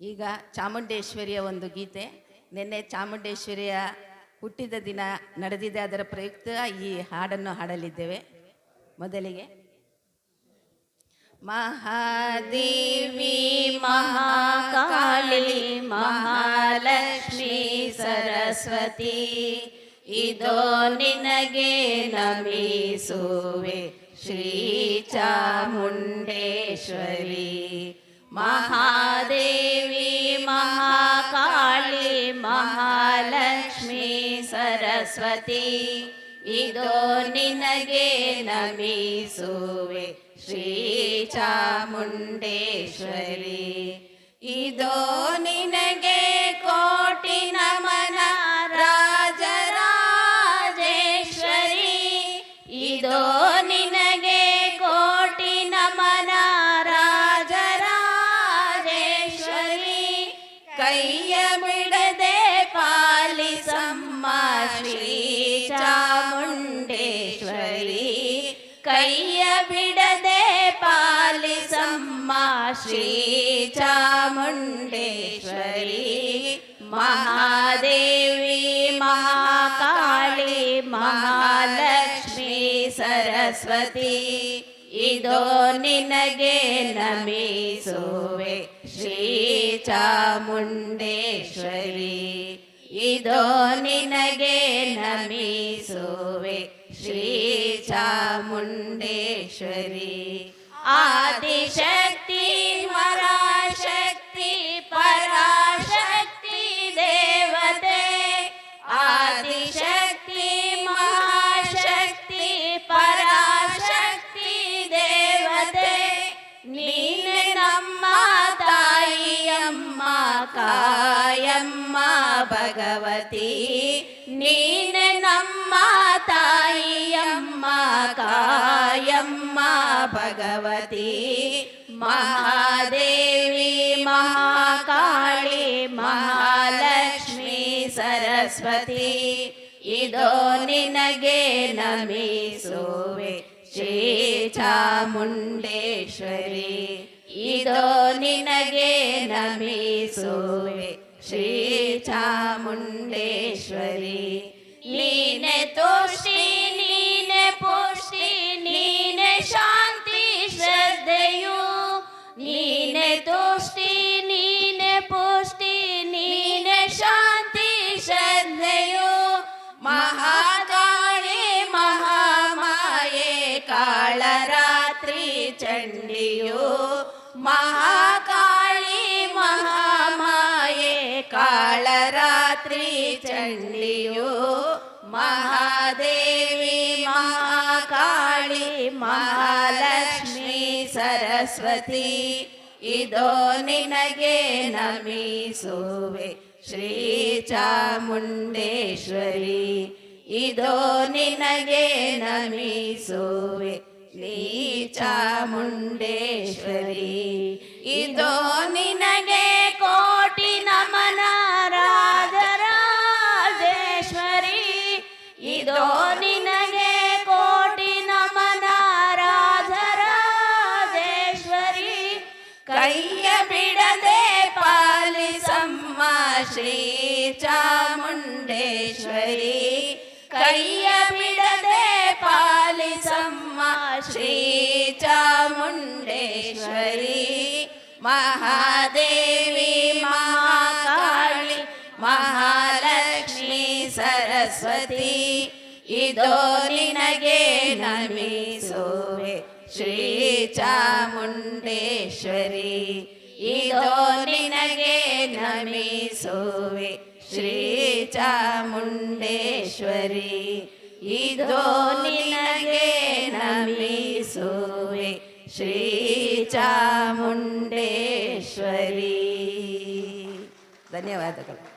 ಈಗ ಚಾಮುಂಡೇಶ್ವರಿಯ ಒಂದು ಗೀತೆ. ನಿನ್ನೆ ಚಾಮುಂಡೇಶ್ವರಿಯ ಹುಟ್ಟಿದ ದಿನ ನಡೆದಿದೆ. ಅದರ ಪ್ರಯುಕ್ತ ಈ ಹಾಡನ್ನು ಹಾಡಲಿದ್ದೇವೆ. ಮೊದಲಿಗೆ, ಮಹಾದೇವಿ ಮಹಾಕಾಳಿ, ಮಹಾಲಕ್ಷ್ಮಿ ಸರಸ್ವತಿ, ಇದೋ ನಿನಗೆ ನಮಿಸುವೆ ಶ್ರೀ ಚಾಮುಂಡೇಶ್ವರಿ महादेवी महाकाली महालक्ष्मी सरस्वती इदो नमीसे श्री श्रीचामुण्डेश्वरी इदो निनगे कोटि नमन राजराजेश्वरी। इदो कैय बिडदे पालि सम्माण्डेश्वरी कैय बिडदे पालिसम्मा श्री चामुण्डेश्वरी। महादेवी महाकाली महा लक्ष्मी सरस्वती। ಇದೋ ನಿನಗೆ ನಮಿಸುವೆ. ಶ್ರೀ ಚಾಮುಂಡೇಶ್ವರಿ. ಇದೋ ನಿನಗೆ ನಮಿಸುವೆ. ಶ್ರೀ ಚಾಮುಂಡೇಶ್ವರಿ. ಆದಿಶಕ್ತಿ ಕಾಯಮ್ಮ ಭಗವತಿ, ನೀನೆ ನಮ್ಮ ತಾಯಿಯಮ್ಮ ಕಾಯಮ್ಮ ಭಗವತಿ. ಮಹಾದೇವಿ, ಮಹಾಕಾಳಿ, ಮಹಾಲಕ್ಷ್ಮಿ, ಸರಸ್ವತಿ, ಇದೋ ನಿನಗೆ ನಮಿಸುವೆ. ಶ್ರೀ ಚಾಮುಂಡೇಶ್ವರಿ, ಇದೋ ನಿನಗೆ ನಮಿಸುವೆ सोये श्री चामुण्डेश्वरी लीन तुष्टिन लीन शान्ति श्रद्धयो। लीन तुष्टि नीन पुष्टिनीन शान्ति श्रद्धयो। महाकाले महामाये कालरात्रि चण्डियो। महा चण्डियो महादेवी महाकाळी महालक्ष्मी सरस्वती इदो निनगे नमीसुवे श्रीचामुण्डेश्वरी इदो निनगे नमीसुवे श्रीचामुण्डेश्वरी इदो ಪಾಲಿಸಮ್ಮ ಶ್ರೀ ಚಾಮುಂಡೇಶ್ವರಿ ಕೈಯ ಬಿಡದೆ ಪಾಲಿಸಮ್ಮ ಶ್ರೀ ಚಾಮುಂಡೇಶ್ವರಿ ಮಹಾದೇವಿ ಮಹಾಕಾಳಿ ಮಹಾಲಕ್ಷ್ಮಿ ಸರಸ್ವತಿ ಇದೋ ನಿನಗೆ ನಮಿಸುವೆ ಶ್ರೀ ಚಾಮುಂಡೇಶ್ವರಿ ಇದೋ ನಿನಗೆ नमे सोवे श्रीचामुण्डेश्वरी इदो निनगे नमे सोवे श्रीचामुण्डेश्वरी ధన్యవాదాలు